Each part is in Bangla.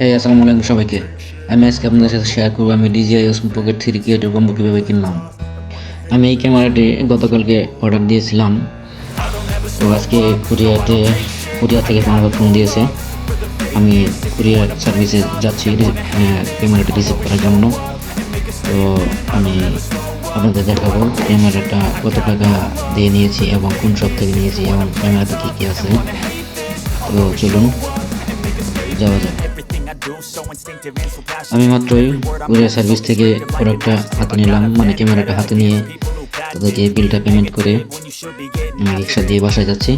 হ্যাঁ আসসালামু আলাইকুম সবাইকে। আমি আজকে আপনাদের সাথে শেয়ার করব আমি DJI Osmo pocket three creative combo কীভাবে কিনলাম। আমি এই ক্যামেরাটি গতকালকে অর্ডার দিয়েছিলাম। তো আজকে কুরিয়াতে কুরিয়া থেকে আমাকে ফোন দিয়েছে। আমি কুরিয়ার সার্ভিসে যাচ্ছি ক্যামেরাটি রিসিভ করার জন্য। তো আমি আপনাদের দেখাবো ক্যামেরাটা কত টাকা দিয়ে নিয়েছি এবং কোন শপ থেকে নিয়েছি এবং ক্যামেরাতে কী কী আছে। তো চলুন, যাওয়া যাক। আমি মাত্রই কুরিয়ার সার্ভিস থেকে প্রোডাক্টটা হাতে নিলাম মানে ক্যামেরাটা হাতে নিয়ে তাদেরকে বিলটা পেমেন্ট করে রিক্সা দিয়ে বাসায় যাচ্ছি।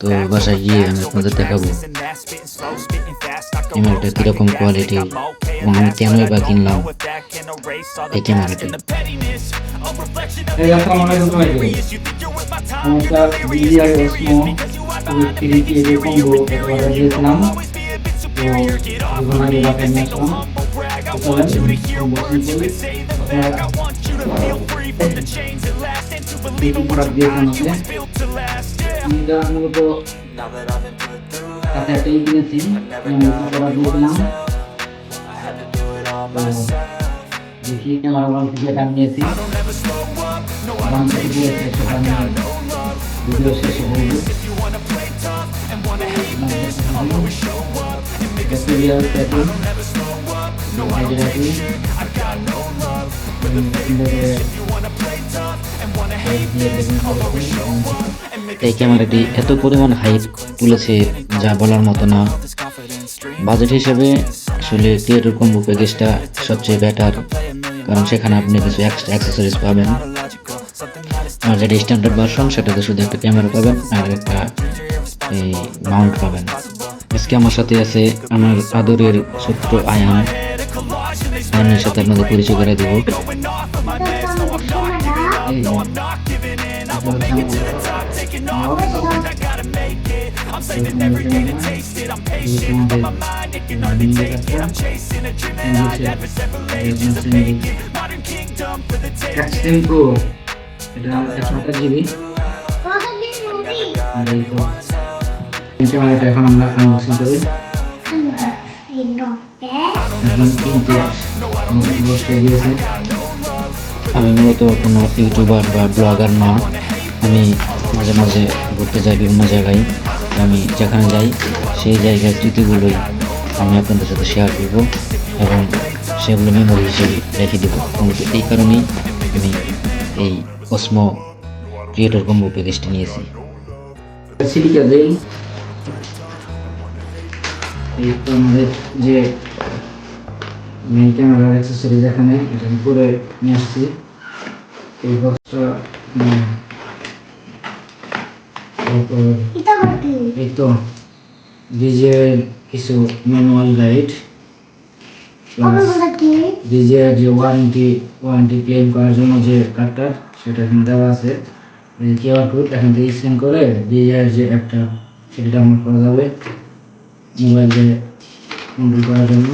তো বাসায় গিয়ে আমি আপনাদের দেখাবো ক্যামেরাটা কীরকম কোয়ালিটি এবং আমি কেনই বা কিনলাম এই ক্যামেরাটি দিয়েছিলাম তো এখন আমি বাসায় নিয়ে আসলাম তো চলেন কম্বো সিম্পল দুটো প্রোডাক্ট দিয়েছেন আমাকে আমি এটা মূলত সাথে একটাই সিরিয়াল প্যাকিং সাইডে রাখি এই ক্যামেরাটি এত পরিমাণ হাইপ তুলেছে যা বলার মতো না। বাজেট হিসেবে আসলে ক্রিয়েটর কম্বো প্যাকেজটা সবচেয়ে বেটার কারণ সেখানে আপনি কিছু এক্সট্রা অ্যাক্সেসরিজ পাবেন। আর যেটা স্ট্যান্ডার্ড ভার্সন সেটাতে শুধু একটা ক্যামেরা পাবেন আর একটা, এই মাউন্ট পাবেন। আজকে আমার সাথে আছে আমার আদরের ছোট্ট আয়ান আয়ানের সাথে আপনাদের পরিচয় করে দেবো এই যে, এটা হচ্ছে আমার এক্সট্রিম প্রো এটা একশো আঠাশ জিবি আর কিনতে আমি মূলত কোনো ইউটিউবার বা ব্লগার না আমি মাঝে মাঝে ঘুরতে যাই বিভিন্ন জায়গায় আমি যেখানে যাই সেই জায়গার স্মৃতিগুলোই আমি আপনাদের সাথে শেয়ার করব। এবং সেগুলো মেমোরি হিসেবে রেখে দেবো মূলত এই কারণেই আমি এই কসমো ক্রিয়েটর কম্বো প্যাকেজটি নিয়েছি এই তো আমাদের যে মেন ক্যামেরার অ্যাক্সেসরিজ এখানে এটা আমি করে নিয়ে আসছি। এই বক্সটা এই তো ডিজে কিছু ম্যানুয়াল গাইড ডিজে যে ওয়ারেন্টি ওয়ারেন্টি ক্লেম করার জন্য যে কার্ডটা সেটা এখানে দেওয়া আছে। কিউআর কোড এখান থেকে স্ক্যান করে ডিজের যে অ্যাপটা সেটা ডাউনলোড করা যাবে। মোবাইলে কন্ট্রোল করার জন্য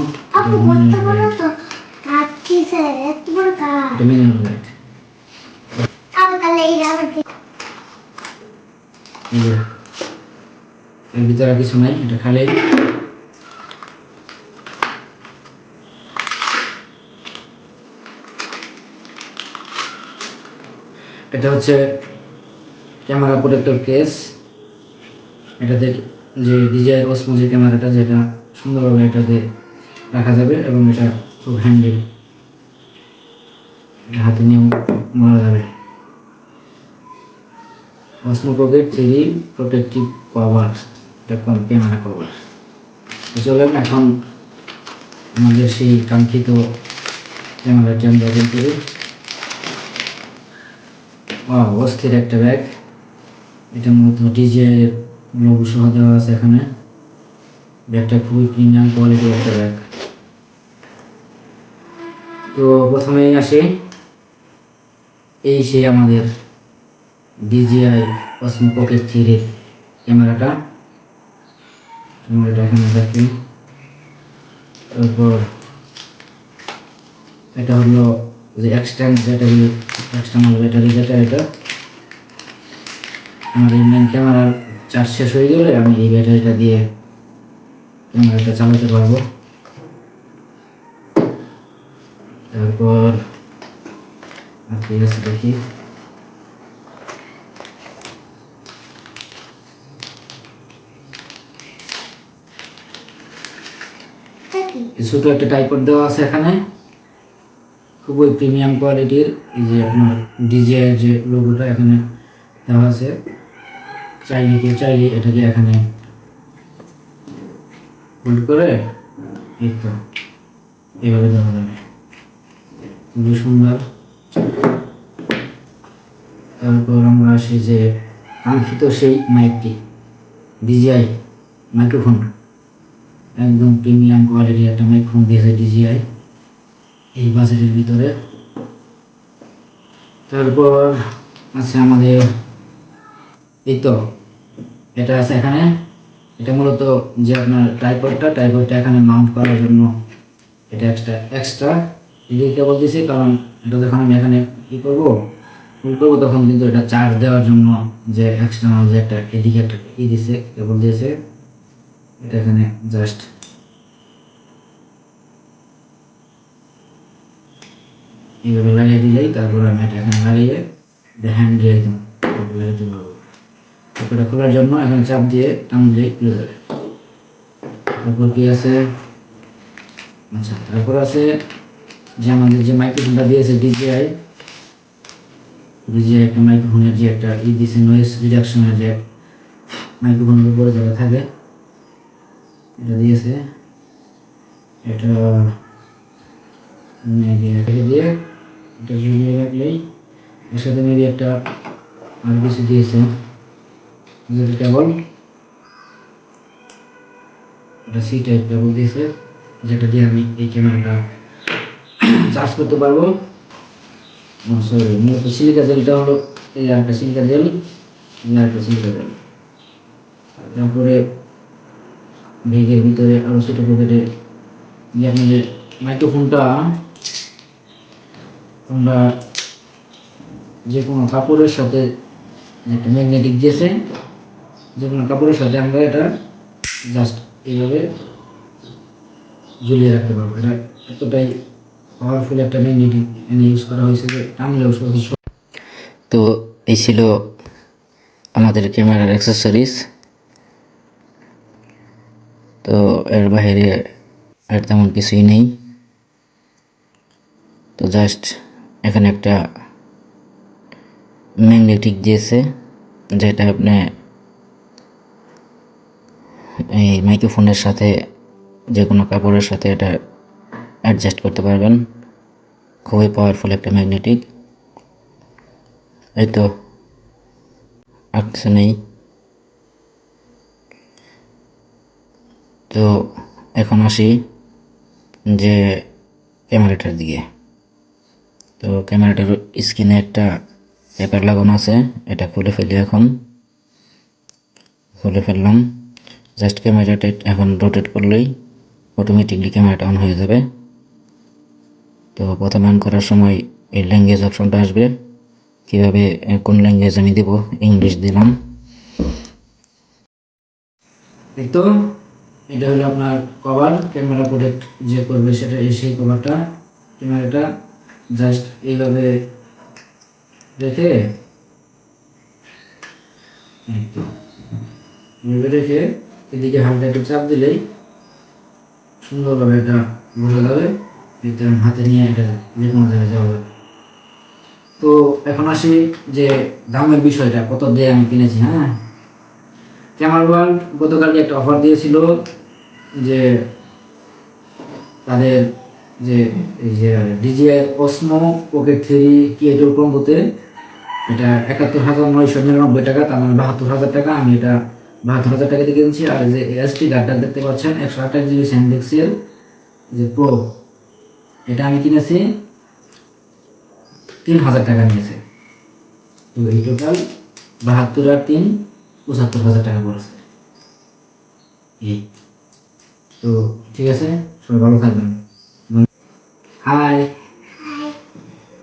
এটা এর ভিতরে কিছু নাই এটা খালি। এটা হচ্ছে ক্যামেরা প্রোটেক্টর কেস। এটাতে যে ডিজাই ওসমো যে ক্যামেরাটা, যেটা সুন্দরভাবে এটাতে রাখা যাবে এবং এটা খুব হ্যান্ডেল হাতে নিয়েও মারা যাবে। Osmo pocket three protective cover এটা ক্যামেরা কভার চলেন এখন আমাদের সেই কাঙ্ক্ষিত ক্যামেরাটি আমরা ওপেন করি। অস্থির একটা ব্যাগ এটা মূলত ডিজে লোগো সহ দেওয়া আছে এখানে। ব্যাগটা খুবই প্রিমিয়াম কোয়ালিটির একটা ব্যাগ। তো প্রথমেই আসি। এই সেই আমাদের ডিজিআই অসমো পকেট থ্রির ক্যামেরাটা। ক্যামেরাটা এখানে রাখি তারপর এটা হলো যে এক্সটেন্ড ব্যাটারি এক্সটার্নাল ব্যাটারি যেটা এটা। আমাদের মেন ক্যামেরার চার্জ শেষ হয়ে গেলে আমি এই ব্যাটারিটা দিয়ে ক্যামেরাটা চালাতে পারব। তারপর আর কি আছে দেখি। ছোট একটা টাইপড দেওয়া আছে এখানে। খুবই প্রিমিয়াম কোয়ালিটির এই যে আপনার ডিজিআই যে লোগোটা এখানে দেওয়া আছে। চাইলে কেউ চাইলে এটাকে এখানে হোল্ড করে এই তো এইভাবে দেওয়া যাবে। খুবই সুন্দর। তারপর আমরা আসি যে কাঙ্ক্ষিত সেই মাইকটি ডিজিআই মাইক্রোফোন একদম প্রিমিয়াম কোয়ালিটির একটা মাইক্রোফোন দিয়েছে ডিজিআই এই বাজেটের ভিতরে। তারপর আছে আমাদের এই তো, এটা আছে এখানে। এটা মূলত যে আপনার টাইপডটা টাইপডটা এখানে মাউন্ট করার জন্য এটা এক্সট্রা এক্সট্রা এদিকে দিয়েছি কারণ এটা যখন আমি এখানে কী করব ফুল করব তখন কিন্তু এটা চার্জ দেওয়ার জন্য যে এক্সটার্নাল যে একটা এদিকে একটা ই দিছে কেবল দিয়েছে, এটা এখানে জাস্ট এইভাবে লাগিয়ে দিলেই তারপর আমি এটা এখানে লাগিয়ে হ্যান্ড দিয়ে একদম লাগিয়ে দিতে পারব এটা খোলার জন্য এখানে চাপ দিয়ে টান দিয়ে খুলে যাবে। তারপর কি আছে? আচ্ছা তারপর আছে যে আমাদের যে মাইক্রোফোনটা দিয়েছে ডিজিআই ডিজিআই একটা মাইক্রোফোনের যে একটা ই দিয়েছে নয়েস রিডাকশনের যে মাইক্রোফোনের উপরে যেটা থাকে, এটা দিয়েছে। এটা দিয়ে এটা রাখলেই এর সাথে মেবি একটা আর কিছু দিয়েছে। কেবল এটা সি টাইপ কেবল দিয়েছে যেটা দিয়ে আমি এই ক্যামেরাটা চার্জ করতে পারব। সরি মূলত সিলিকা জেলটা হলো এই একটা সিলিকা জেল একটা সিলিকা জেল তারপরে ব্যাগের ভিতরে আরও ছোটো পকেটে যে আপনাদের মাইক্রোফোনটা আমরা যে কোনো কাপড়ের সাথে একটা ম্যাগনেটিক দিয়েছে যে কোনো কাপড়ের সাথে আমরা এটা জাস্ট এইভাবে ঝুলিয়ে রাখতে পারব। এটা এতটাই পাওয়ারফুল একটা ম্যাগনেটিক এনে ইউজ করা হয়েছে যে টানলেও তো এই ছিল আমাদের ক্যামেরার অ্যাক্সেসরিজ তো এর বাইরে আর তেমন কিছুই নেই। তো জাস্ট এখানে একটা ম্যাগনেটিক দিয়েছে, যেটা আপনি এই মাইক্রোফোনের সাথে যে কোনো কাপড়ের সাথে এটা অ্যাডজাস্ট করতে পারবেন। খুবই পাওয়ারফুল একটা ম্যাগনেটিক এই তো আর কিছু নেই। তো এখন আসি যে ক্যামেরাটার দিকে। তো ক্যামেরাটার স্ক্রিনে একটা পেপার লাগানো আছে, এটা খুলে ফেলি এখন। খুলে ফেললাম। জাস্ট ক্যামেরাটা এখন রোটেট করলেই অটোমেটিকলি ক্যামেরাটা অন হয়ে যাবে। তো প্রথমে অন করার সময় এই ল্যাঙ্গুয়েজ অপশনটা আসবে। কীভাবে, কোন ল্যাঙ্গুয়েজ আমি দেবো? ইংলিশ দিলাম। তো, এটা হলো আপনার কভার ক্যামেরা প্রোটেক্ট যে করবে সেটা, সেই কভারটা ক্যামেরাটা জাস্ট এইভাবে রেখে রেখে এদিকে হালকা একটু চাপ দিলেই সুন্দরভাবে এটা বোঝা যাবে এতে আমি হাতে নিয়ে এটা যে কোনো জায়গায় যাওয়া যাবে। তো এখন আসি যে দামের বিষয়টা, কত দিয়ে আমি কিনেছি হ্যাঁ? ক্যামার ওয়ার্ল্ড গতকালকে একটা অফার দিয়েছিল যে তাদের যে এই যে ডিজিআই অসমো পকেট থ্রি কি এটোর কম্বোতে এটা একাত্তর হাজার নয়শো নিরানব্বই টাকা, তার মানে বাহাত্তর হাজার টাকা, আমি এটা বাহাত্তর হাজার টাকা দিয়ে কিনছি। আর যে এসটি গার্ডটা দেখতে পাচ্ছেন, একশো আঠাশ জিবি স্যান্ডেক্সের যে প্রো এটা আমি কিনেছি, তিন হাজার টাকা নিয়েছে। তো এই টোটাল বাহাত্তর আর তিন, পঁচাত্তর হাজার টাকা পড়েছে। এই। তো ঠিক আছে, সবাই ভালো থাকবেন। হাই